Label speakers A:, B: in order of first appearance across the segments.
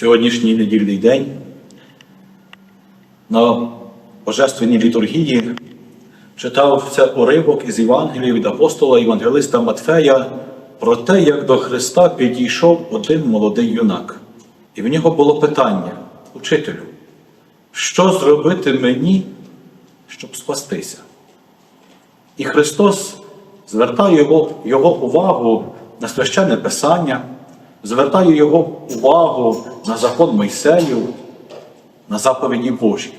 A: сьогоднішній недільний день на Божественній літургії читав це уривок із Євангелія від апостола Євангелиста Матфея про те, як до Христа підійшов один молодий юнак. І в нього було питання, учителю, що зробити мені, щоб спастися? І Христос звертає його, його увагу на священне Писання, звертає його увагу на закон Мойсеїв, на заповіді Божі.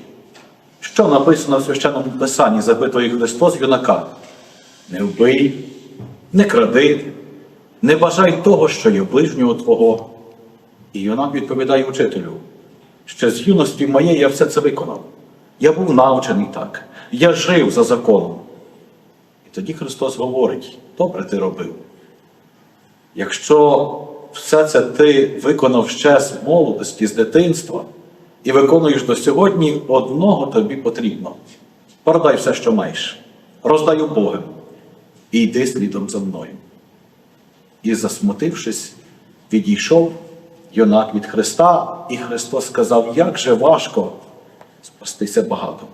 A: Що написано в священному Писанні, запитує Христос юнака? Не вбий, не кради, не бажай того, що є ближнього Твого. І юнак відповідає учителю, ще з юності моєї я все це виконав. Я був навчений так, я жив за законом. І тоді Христос говорить: добре ти робив. Якщо все це ти виконав ще з молодості, з дитинства, і виконуєш до сьогодні, одного тобі потрібно. Продай все, що маєш, роздай убогим, і йди слідом за мною. І, засмутившись, відійшов юнак від Христа, і Христос сказав, як же важко спастися багато.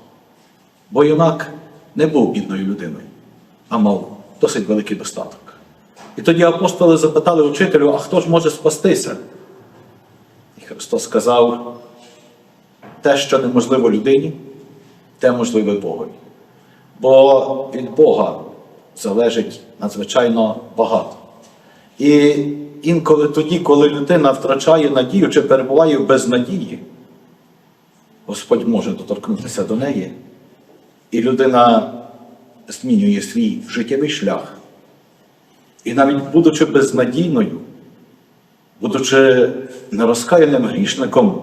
A: Бо юнак не був бідною людиною, а мав досить великий достаток. І тоді апостоли запитали учителю, а хто ж може спастися? І Христос сказав, те, що неможливо людині, те можливе Богові. Бо від Бога залежить надзвичайно багато. І інколи тоді, коли людина втрачає надію чи перебуває в безнадії, Господь може доторкнутися до неї, і людина змінює свій життєвий шлях. І навіть будучи безнадійною, будучи нерозкаяним грішником,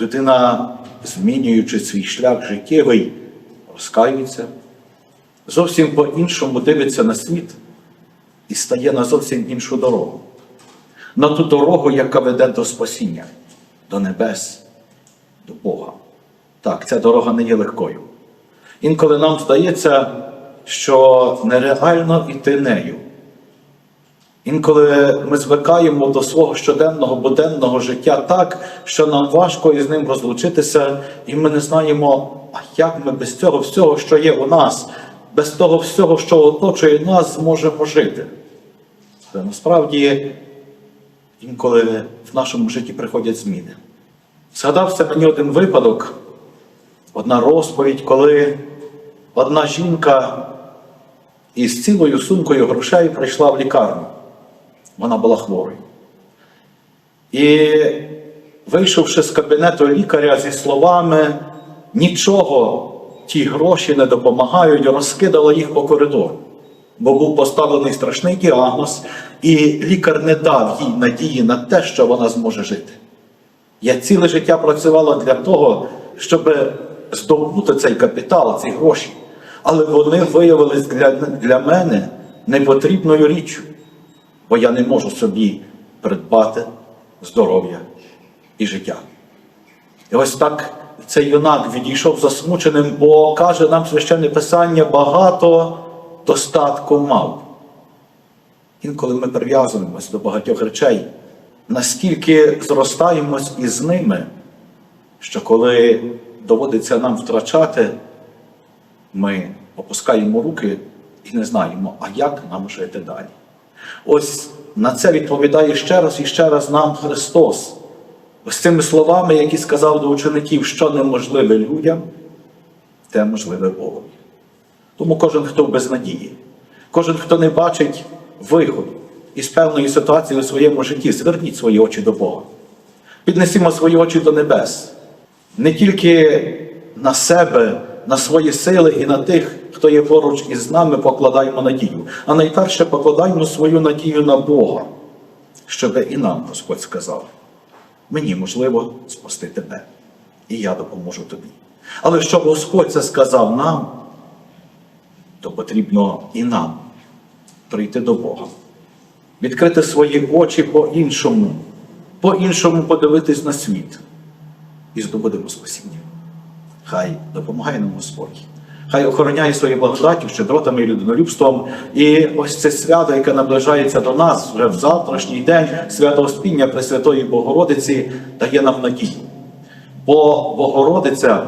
A: людина, змінюючи свій шлях життєвий, розкаюється, зовсім по-іншому дивиться на світ і стає на зовсім іншу дорогу. На ту дорогу, яка веде до спасіння, до небес, до Бога. Так, ця дорога не є легкою. Інколи нам здається, що нереально йти нею. Інколи ми звикаємо до свого щоденного буденного життя так, що нам важко із ним розлучитися, і ми не знаємо, а як ми без цього всього, що є у нас, без того всього, що оточує нас, зможемо жити. Але насправді інколи в нашому житті приходять зміни. Згадався мені один випадок, одна розповідь, коли одна жінка із цілою сумкою грошей прийшла в лікарню. Вона була хворою. І, вийшовши з кабінету лікаря зі словами, нічого ті гроші не допомагають, розкидала їх по коридору. Бо був поставлений страшний діагноз, і лікар не дав їй надії на те, що вона зможе жити. Я ціле життя працювала для того, щоб здобути цей капітал, ці гроші. Але вони виявились для, для мене непотрібною річчю бо я не можу собі придбати здоров'я і життя. І ось так цей юнак відійшов засмученим, бо каже нам священне Писання, багато достатку мав. Інколи ми прив'язуємось до багатьох речей, наскільки зростаємось із ними, що коли доводиться нам втрачати, ми опускаємо руки і не знаємо, а як нам жити далі. Ось на це відповідає ще раз і ще раз нам Христос. Ось цими словами, які сказав до учеників, що неможливе людям, те можливе Богу. Тому кожен, хто в безнадії, кожен, хто не бачить виходу із певної ситуації у своєму житті, зверніть свої очі до Бога. Піднесімо свої очі до небес. Не тільки на себе, на свої сили і на тих, хто є поруч із нами, покладаємо надію. А найперше покладаємо свою надію на Бога, щоб і нам Господь сказав: мені можливо спасти тебе, і я допоможу тобі. Але щоб Господь це сказав нам, то потрібно і нам прийти до Бога, відкрити свої очі по-іншому, по-іншому подивитись на світ і здобудемо спасіння. Хай допомагає нам Господь. Хай охороняє своєю благодаттю, щедротами і людинолюбством. І ось це свято, яке наближається до нас вже в завтрашній день, свято Успіння Пресвятої Богородиці, дає нам надію. Бо Богородиця,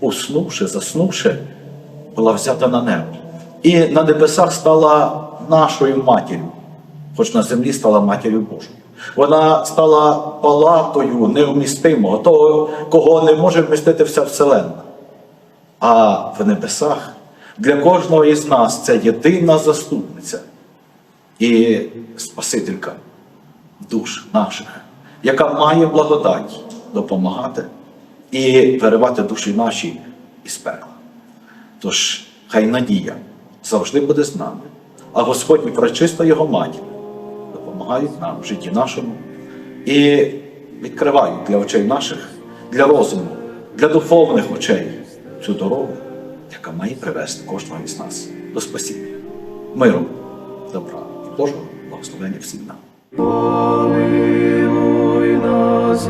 A: уснувши, заснувши, була взята на небо. І на небесах стала нашою матір'ю, хоч на землі стала матір'ю Божою. Вона стала палатою невмістимого, того, кого не може вмістити вся Вселенна. А в небесах для кожного із нас це єдина заступниця і Спасителька душ наших, яка має благодать допомагати і виривати душі наші із пекла. Тож хай надія завжди буде з нами, а Господь і пречиста Його матір допомагають нам в житті нашому і відкривають для очей наших, для розуму, для духовних очей цю дорогу, яка має привести кожного із нас до спасіння, миру, добра і Божого благословення всім нам.
B: Помилуй нас,